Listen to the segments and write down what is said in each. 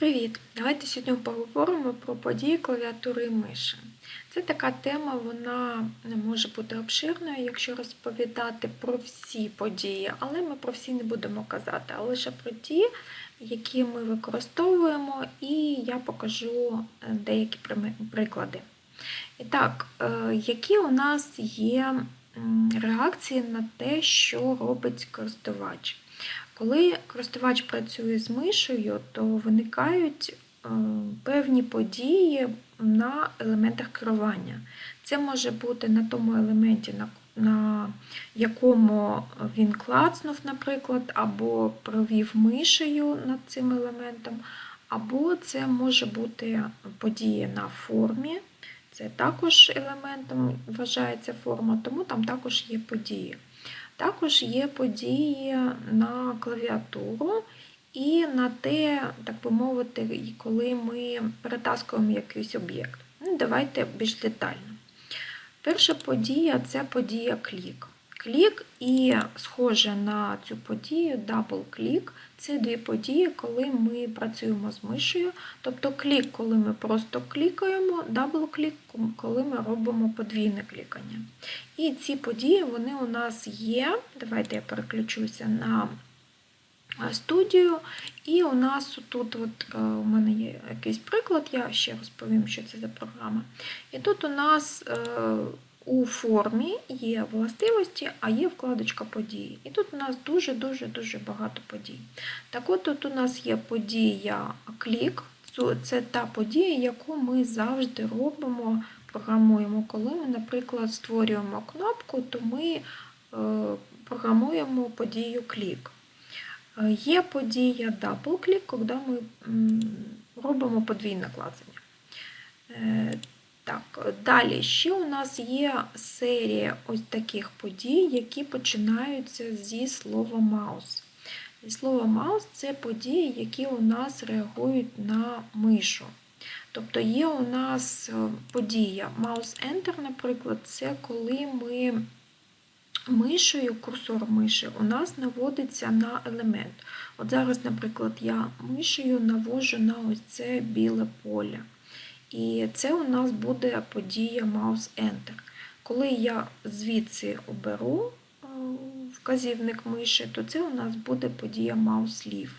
Привіт! Давайте сьогодні поговоримо про події клавіатури і миші. Це така тема, вона не може бути обширною, якщо розповідати про всі події, але ми про всі не будемо казати, а лише про ті, які ми використовуємо, і я покажу е, деякі приклади. І так, е, які у нас є реакції на те, що робить користувач? Коли користувач працює з мишею, то виникають е, певні події на елементах керування. Це може бути на тому елементі, на якому він клацнув, наприклад, або провів мишею над цим елементом, або це може бути подія на формі. Це також елементом вважається форма, тому там також є події. Також є події на клавіатуру і на те, так би мовити, коли ми перетаскуємо якийсь об'єкт. Ну, Давайте більш детально. Перша подія це подія клік. Клік і схоже на цю подію дабл-клік це дві події, коли ми працюємо з мишею. Тобто клік, коли ми просто клікаємо, дабл-клік, коли ми робимо подвійне клікання. І ці події вони у нас є. Давайте я переключуся на студію. І у нас тут от, е, у мене є якийсь приклад, я ще розповім, що це за програма. І тут у нас. Е, у формі є властивості, а є вкладочка події. І тут у нас дуже-дуже-дуже багато подій. Так от тут у нас є подія клік, це та подія, яку ми завжди робимо, програмуємо. Коли ми, наприклад, створюємо кнопку, то ми е, програмуємо подію клік. Е, є подія click, коли ми робимо подвійне клацання. Так, Далі ще у нас є серія ось таких подій, які починаються зі слова маус. Зі слова маус це події, які у нас реагують на мишу. Тобто є у нас е, подія Mouse-Enter, наприклад, це коли ми мишею, курсор миші у нас наводиться на елемент. От зараз, наприклад, я мишею навожу на ось це біле поле. І це у нас буде подія Mouse Enter. Коли я звідси оберу е, вказівник миші, то це у нас буде подія Mouse Leave.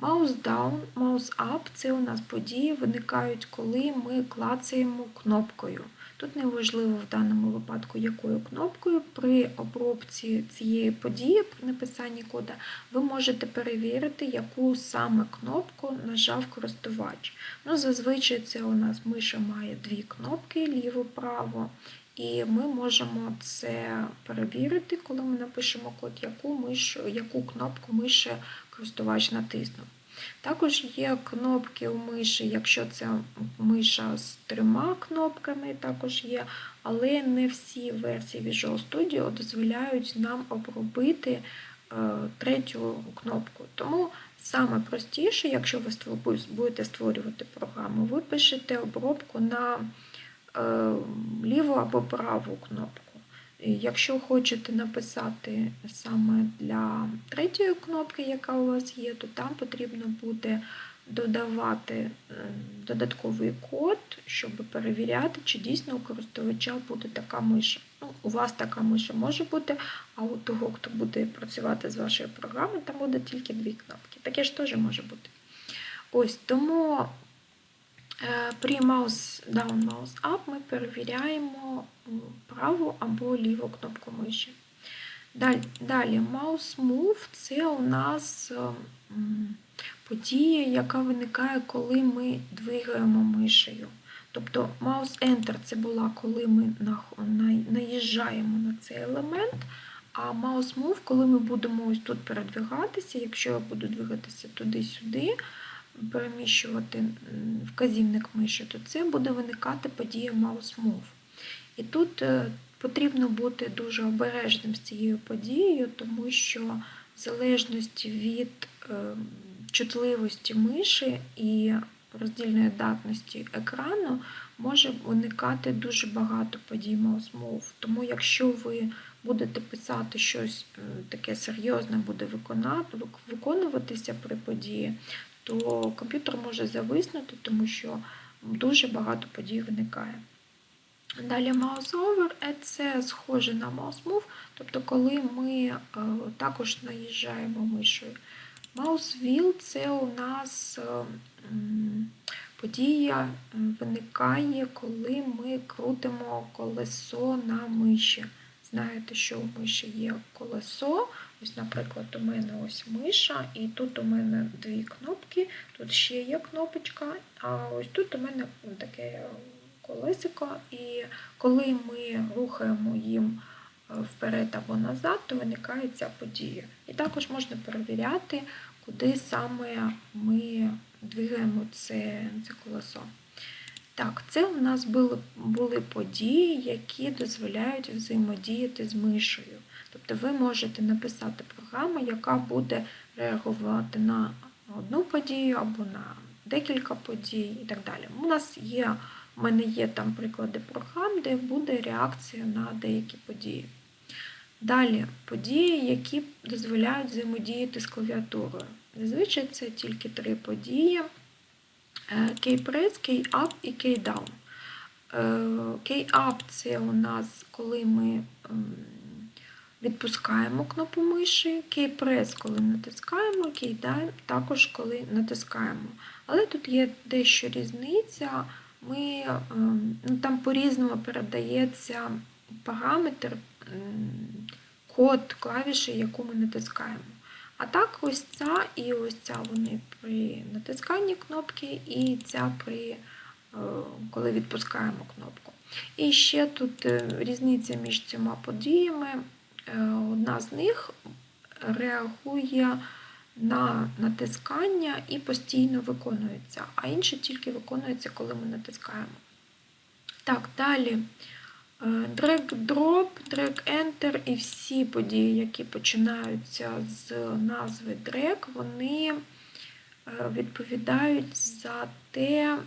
Mouse Down, Mouse Up це у нас події виникають, коли ми клацаємо кнопкою. Тут неважливо в даному випадку, якою кнопкою при обробці цієї події, при написанні кода, ви можете перевірити, яку саме кнопку нажав користувач. Ну, Зазвичай це у нас миша має дві кнопки ліво-право. І ми можемо це перевірити, коли ми напишемо код, яку мишу, яку кнопку миші користувач натиснув. Також є кнопки у миші, якщо це миша з трьома кнопками, також є, але не всі версії Visual Studio дозволяють нам обробити е, третю кнопку. Тому саме простіше, якщо ви будете створювати програму, ви пишете обробку на е, ліву або праву кнопку. Якщо хочете написати саме для третьої кнопки, яка у вас є, то там потрібно буде додавати е, додатковий код, щоб перевіряти, чи дійсно у користувача буде така миша. Ну, У вас така миша може бути, а у того, хто буде працювати з вашою програмою, там буде тільки дві кнопки. Таке ж теж може бути. Ось тому при mouse down, mouse up ми перевіряємо праву або ліву кнопку миші. Далі mouse move це у нас подія, яка виникає, коли ми двигаємо мишею. Тобто mouse enter це була, коли ми наїжджаємо на цей елемент. А mouse move, коли ми будемо ось тут передвигатися, якщо я буду двигатися туди-сюди, переміщувати вказівник миші, то це буде виникати подія mouse move. І тут е, потрібно бути дуже обережним з цією подією, тому що в залежності від е, чутливості миші і роздільної датності екрану може виникати дуже багато подій mouse move. Тому якщо ви будете писати щось е, таке серйозне, буде виконуватися при події, то комп'ютер може зависнути, тому що дуже багато подій виникає. Далі mouse over – це схоже на mouse move, тобто коли ми е, також наїжджаємо мишою. Mouse wheel – це у нас е, подія е, виникає, коли ми крутимо колесо на миші. Знаєте, що у миші є колесо. Ось, наприклад, у мене ось миша, і тут у мене дві кнопки, тут ще є кнопочка, а ось тут у мене таке колесико, і коли ми рухаємо їм е, вперед або назад, то виникає ця подія. І також можна перевіряти, куди саме ми двигаємо це, це колесо. Так, це у нас були, були події, які дозволяють взаємодіяти з мишею. Тобто ви можете написати програму, яка буде реагувати на одну подію або на декілька подій і так далі. У нас є, у мене є там приклади програм, де буде реакція на деякі події. Далі події, які дозволяють взаємодіяти з клавіатурою. Зазвичай це тільки три події: Key-Press, Key-Up і Key-Down. Key-Up це у нас коли ми відпускаємо кнопку миші, Key-Press, коли натискаємо, Key-Down також коли натискаємо. Але тут є дещо різниця. Ми, ну, Там по-різному передається параметр, код клавіші, яку ми натискаємо. А так, ось ця і ось ця вони при натисканні кнопки, і ця при коли відпускаємо кнопку. І ще тут різниця між цими подіями. Одна з них реагує на натискання і постійно виконується, а інша тільки виконується, коли ми натискаємо. Так, далі drag-drop, drag-enter і всі події, які починаються з назви drag, вони відповідають за те,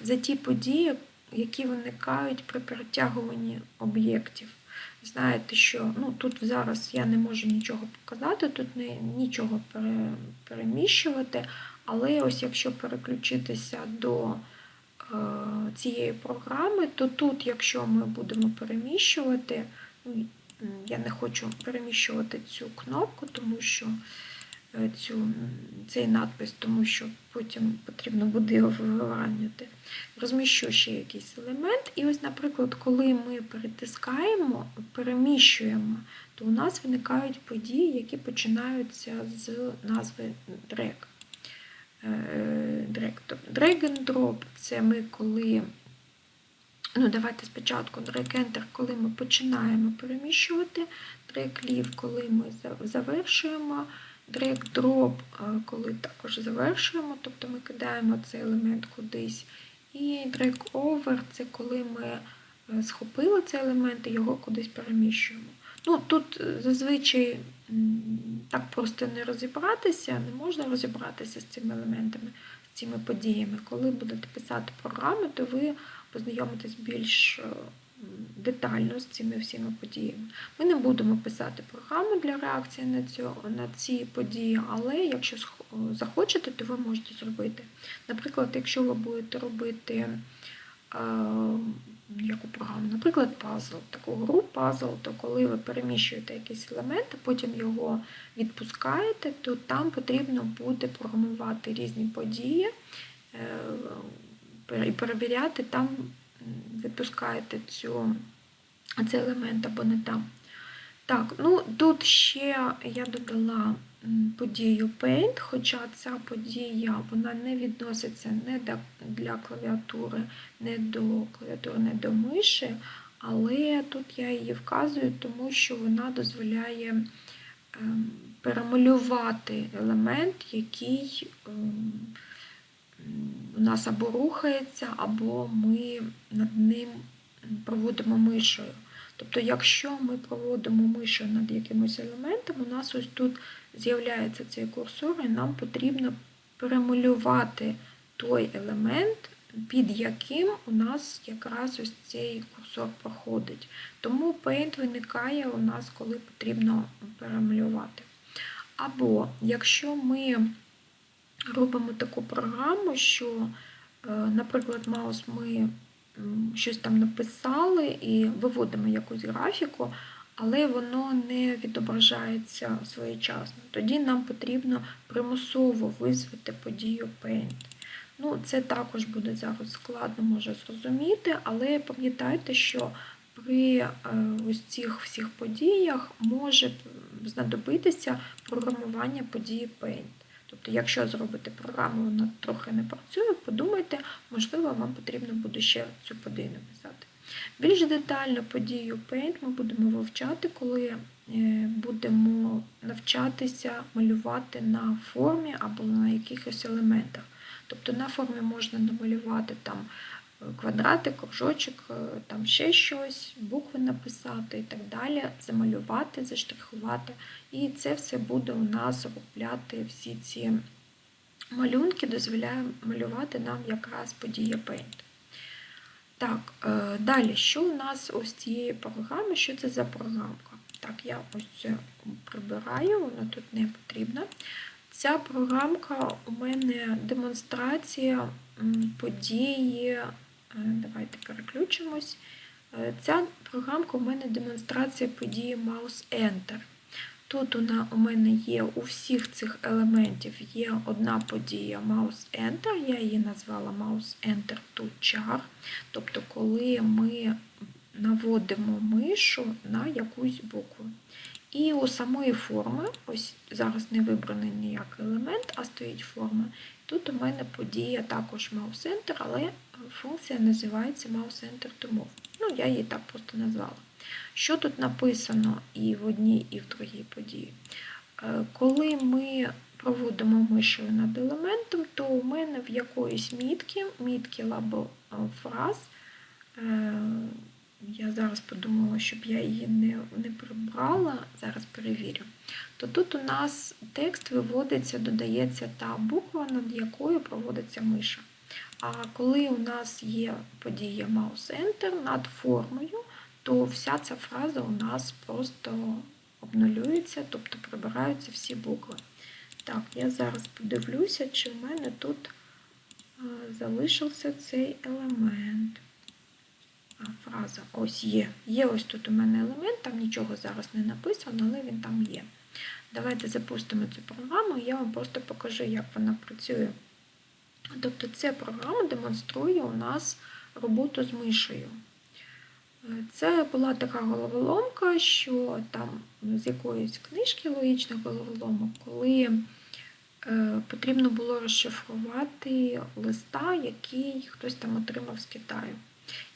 за ті події, які виникають при перетягуванні об'єктів. Знаєте, що ну, тут зараз я не можу нічого показати, тут не, нічого пере, переміщувати, але ось якщо переключитися до е, цієї програми, то тут, якщо ми будемо переміщувати, ну, я не хочу переміщувати цю кнопку, тому що цю, цей надпис, тому що потім потрібно буде його виварнювати. Розміщу ще якийсь елемент. І ось, наприклад, коли ми перетискаємо, переміщуємо, то у нас виникають події, які починаються з назви drag. Drag, drag and drop це ми коли. Ну, давайте спочатку drag-enter, коли ми починаємо переміщувати, drag-leave, коли ми завершуємо, drag-drop, коли також завершуємо, тобто ми кидаємо цей елемент кудись. І drag-over це коли ми схопили цей елемент і його кудись переміщуємо. Ну, Тут зазвичай так просто не розібратися, не можна розібратися з цими елементами, з цими подіями. Коли будете писати програми, то ви познайомитесь більш детально з цими всіма подіями. Ми не будемо писати програму для реакції на цю, на ці події, але якщо захочете, то ви можете зробити. Наприклад, якщо ви будете робити е, яку програму, наприклад, пазл, таку гру пазл, то коли ви переміщуєте якийсь елемент, а потім його відпускаєте, то там потрібно буде програмувати різні події е, і перевіряти там відпускаєте цю, цей елемент або не там. Так, ну тут ще я додала подію Paint, хоча ця подія вона не відноситься не для клавіатури, не до клавіатури, не до миші, але тут я її вказую, тому що вона дозволяє ем, перемалювати елемент, який ем, у нас або рухається, або ми над ним проводимо мишою. Тобто, якщо ми проводимо мишою над якимось елементом, у нас ось тут з'являється цей курсор, і нам потрібно перемалювати той елемент, під яким у нас якраз ось цей курсор проходить. Тому Paint виникає у нас, коли потрібно перемалювати. Або якщо ми робимо таку програму, що, е, наприклад, маус ми щось там написали і виводимо якусь графіку, але воно не відображається своєчасно. Тоді нам потрібно примусово визвати подію Paint. Ну, Це також буде зараз складно може зрозуміти, але пам'ятайте, що при е, ось цих всіх подіях може знадобитися програмування події Paint. Тобто, якщо зробити програму, вона трохи не працює, подумайте, можливо, вам потрібно буде ще цю подію написати. Більш детально подію Paint ми будемо вивчати, коли е, будемо навчатися малювати на формі або на якихось елементах. Тобто на формі можна намалювати там квадратик, кружочок, е, там ще щось, букви написати і так далі, замалювати, заштрихувати. І це все буде у нас обробляти всі ці малюнки, дозволяє малювати нам якраз подія Paint. Так, е, далі, що у нас ось цієї програми? Що це за програмка? Так, я ось це прибираю, вона тут не потрібна. Ця програмка у мене демонстрація події. Е, давайте переключимось. Е, ця програмка у мене демонстрація події Mouse Enter. Тут у мене є у всіх цих елементів є одна подія Mouse Enter, я її назвала Mouse Enter to Char. Тобто, коли ми наводимо мишу на якусь букву. І у самої форми, ось зараз не вибраний ніякий елемент, а стоїть форма. Тут у мене подія також Mouse Enter, але функція називається Mouse Enter to Move. Ну, я її так просто назвала. Що тут написано і в одній, і в другій події? Е, коли ми проводимо мишою над елементом, то у мене в якоїсь мітки, мітки або е, фраз, е, я зараз подумала, щоб я її не не прибрала, зараз перевірю, то тут у нас текст виводиться, додається та буква, над якою проводиться миша. А коли у нас є подія Mouse Enter над формою, то вся ця фраза у нас просто обнулюється, тобто прибираються всі букви. Так, я зараз подивлюся, чи в мене тут е, залишився цей елемент. А, Фраза ось є. Є ось тут у мене елемент, там нічого зараз не написано, але він там є. Давайте запустимо цю програму, і я вам просто покажу, як вона працює. Тобто, ця програма демонструє у нас роботу з мишею. Це була така головоломка, що там з якоїсь книжки логічних головоломок, коли е, потрібно було розшифрувати листа, який хтось там отримав з Китаю.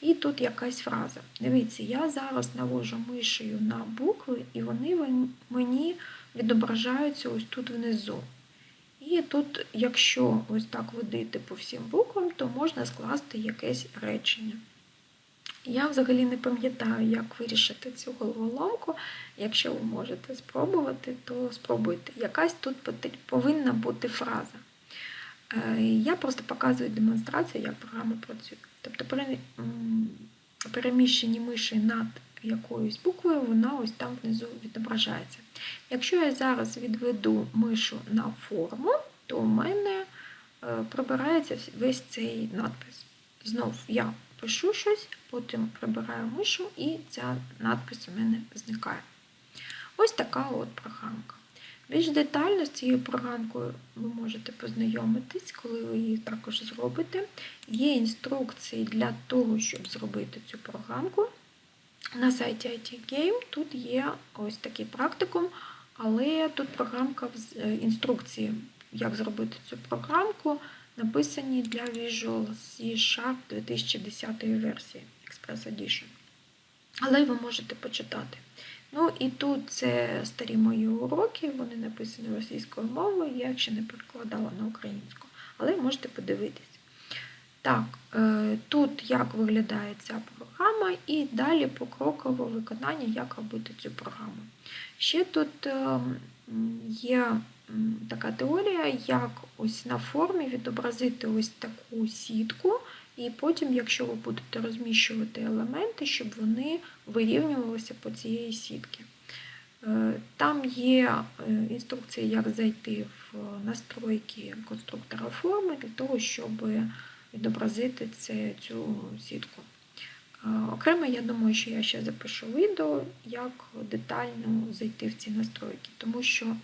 І тут якась фраза. Дивіться, я зараз навожу мишею на букви, і вони мені відображаються ось тут внизу. І тут, якщо ось так водити по всім буквам, то можна скласти якесь речення. Я взагалі не пам'ятаю, як вирішити цю головоломку. Якщо ви можете спробувати, то спробуйте. Якась тут повинна бути фраза. Е, я просто показую демонстрацію, як програма працює. Тобто переміщені миші над якоюсь буквою, вона ось там внизу відображається. Якщо я зараз відведу мишу на форму, то у мене е, прибирається весь цей надпис. Знов я пишу щось, потім прибираю мишу і ця надпис у мене зникає. Ось така от програмка. Більш детально з цією програмкою ви можете познайомитись, коли ви її також зробите. Є інструкції для того, щоб зробити цю програмку. На сайті IT Game тут є ось такий практикум, але тут програмка е, інструкції, як зробити цю програмку написані для Visual C Sharp 2010 версії Express Edition. Але ви можете почитати. Ну і тут це старі мої уроки, вони написані російською мовою, я ще не перекладала на українську, але можете подивитись. Так, е, тут як виглядає ця програма, і далі покрокове виконання, як робити цю програму. Ще тут ем, є така теорія, як ось на формі відобразити ось таку сітку, і потім, якщо ви будете розміщувати елементи, щоб вони вирівнювалися по цієї сітки. Е, Там є е, інструкція, як зайти в настройки конструктора форми для того, щоб відобразити цю сітку. Е, Окремо, я думаю, що я ще запишу відео, як детально зайти в ці настройки, тому що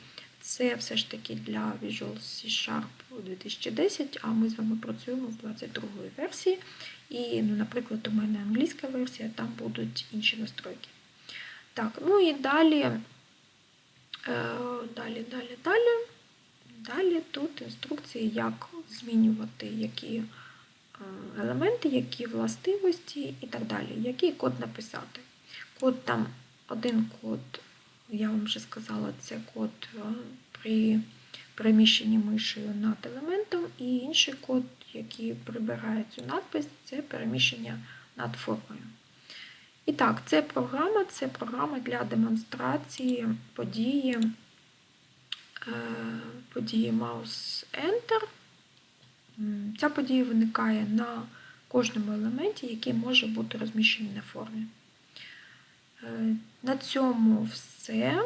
це все ж таки для Visual C Sharp 2010, а ми з вами працюємо в 22 версії. І, ну, наприклад, у мене англійська версія, там будуть інші настройки. Так, ну і далі, е, далі, далі, далі. Далі тут інструкції, як змінювати які елементи, які властивості і так далі. Який код написати. Код там, один код, я вам вже сказала, це код е, при переміщенні мишею над елементом, і інший код, який прибирає цю надпис, це переміщення над формою. І так, це програма, це програма для демонстрації події, е, події Mouse Enter. Ця подія виникає на кожному елементі, який може бути розміщений на формі. Е, На цьому все.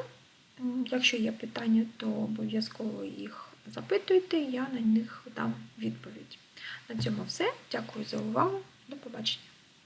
Якщо є питання, то обов'язково їх запитуйте, я на них дам відповідь. На цьому все. Дякую за увагу. До побачення.